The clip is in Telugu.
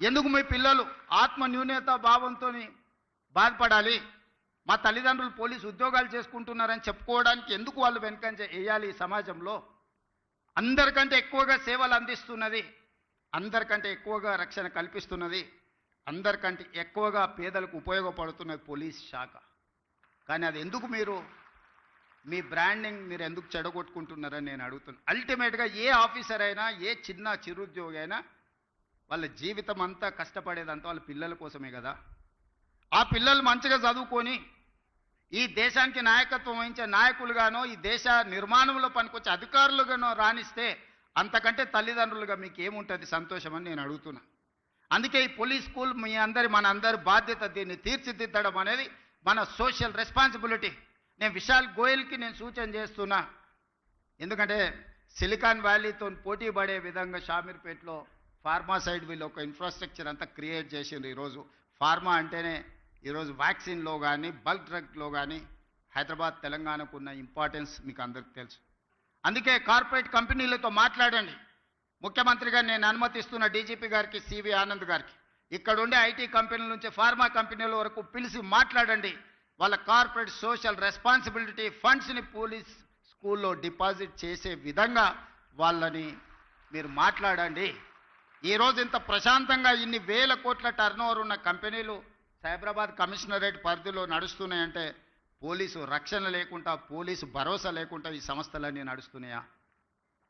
ఎందుకు మీ పిల్లలు ఆత్మ న్యూనత భావంతో బాధపడాలి? మా తల్లిదండ్రులు పోలీసు ఉద్యోగాలు చేసుకుంటున్నారని చెప్పుకోవడానికి ఎందుకు వాళ్ళు వెనుకంజ వేయాలి ఈ సమాజంలో? అందరికంటే ఎక్కువగా సేవలు అందిస్తున్నది అందరికంటే ఎక్కువగా రక్షణ కల్పిస్తున్నది అందరికంటే ఎక్కువగా పేదలకు ఉపయోగపడుతున్నది పోలీస్ శాఖ. కానీ అది ఎందుకు మీరు? మీ బ్రాండింగ్ మీరు ఎందుకు చెడగొట్టుకుంటున్నారని నేను అడుగుతున్నాను అల్టిమేట్గా ఏ ఆఫీసర్ అయినా ఏ చిన్న చిరుద్యోగి అయినా వాళ్ళ జీవితం అంతా కష్టపడేదంతా వాళ్ళ పిల్లల కోసమే కదా. ఆ పిల్లలు మంచిగా చదువుకొని ఈ దేశానికి నాయకత్వం వహించే నాయకులుగానో ఈ దేశ నిర్మాణంలో పనికొచ్చే అధికారులుగానో రాణిస్తే అంతకంటే తల్లిదండ్రులుగా మీకు ఏముంటుంది సంతోషం అని నేను అడుగుతున్నా. అందుకే ఈ పోలీస్ స్కూల్ మీ అందరి మన అందరి బాధ్యత దీన్ని తీర్చిదిద్దడం అనేది మన సోషల్ రెస్పాన్సిబిలిటీ. నేను విశాల్ గోయల్కి నేను సూచన చేస్తున్నా. ఎందుకంటే సిలికాన్ వ్యాలీతో పోటీ పడే విధంగా షామీర్పేటలో ఫార్మా సైడ్ వీళ్ళు ఒక ఇన్ఫ్రాస్ట్రక్చర్ అంతా క్రియేట్ చేసిండ్రు ఈరోజు. ఫార్మా అంటేనే ఈరోజు వ్యాక్సిన్లో కానీ బల్క్ డ్రగ్లో కానీ హైదరాబాద్ తెలంగాణకు ఉన్న ఇంపార్టెన్స్ మీకు అందరికి తెలుసు. అందుకే కార్పొరేట్ కంపెనీలతో మాట్లాడండి. ముఖ్యమంత్రిగా నేను అనుమతిస్తున్న డీజీపీ గారికి సివి ఆనంద్ గారికి ఇక్కడ ఉండే ఐటీ కంపెనీల నుంచి ఫార్మా కంపెనీల వరకు పిలిచి మాట్లాడండి. వాళ్ళ కార్పొరేట్ సోషల్ రెస్పాన్సిబిలిటీ ఫండ్స్ని పోలీస్ స్కూల్లో డిపాజిట్ చేసే విధంగా వాళ్ళని మీరు మాట్లాడండి. ఈరోజు ఇంత ప్రశాంతంగా ఇన్ని వేల కోట్ల టర్నోవర్ ఉన్న కంపెనీలు సైబరాబాద్ కమిషనరేట్ పరిధిలో నడుస్తున్నాయంటే పోలీసు రక్షణ లేకుండా పోలీసు భరోసా లేకుండా ఈ సంస్థలన్నీ నడుస్తున్నాయా?